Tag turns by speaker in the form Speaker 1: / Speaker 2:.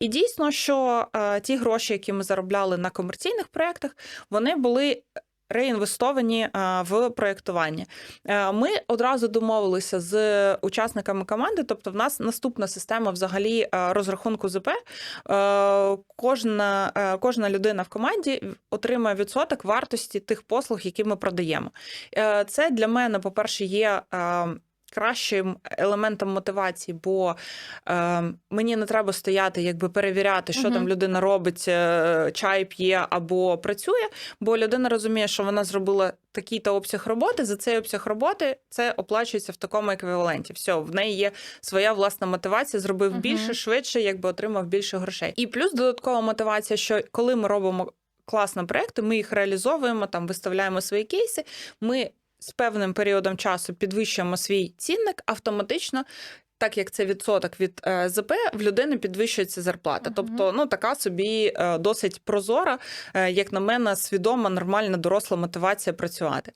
Speaker 1: І дійсно, що е, ті гроші, які ми заробляли на комерційних проєктах, вони були. Реінвестовані е, в проєктування. Е, Ми одразу домовилися з учасниками команди. Тобто, в нас наступна система взагалі е, розрахунку ЗП. Кожна, кожна людина в команді отримує відсоток вартості тих послуг, які ми продаємо. Це для мене, по-перше, є. Кращим елементом мотивації, бо е, мені не треба стояти, якби перевіряти, що
Speaker 2: Мгм.
Speaker 1: там людина робить, е, чай п'є або працює. Бо людина розуміє, що вона зробила такий-то обсяг роботи. За цей обсяг роботи це оплачується в такому еквіваленті. Все, в неї є своя власна мотивація, зробив
Speaker 2: Мгм.
Speaker 1: більше, швидше, якби отримав більше грошей. І плюс додаткова мотивація, що коли ми робимо класно проекти, ми їх реалізовуємо, там виставляємо свої кейси. Ми з певним періодом часу підвищуємо свій цінник автоматично. Так як це відсоток від е, ЗП, в людини підвищується зарплата. Тобто, ну така собі е, досить прозора, е, як на мене, свідома, нормальна, доросла мотивація працювати.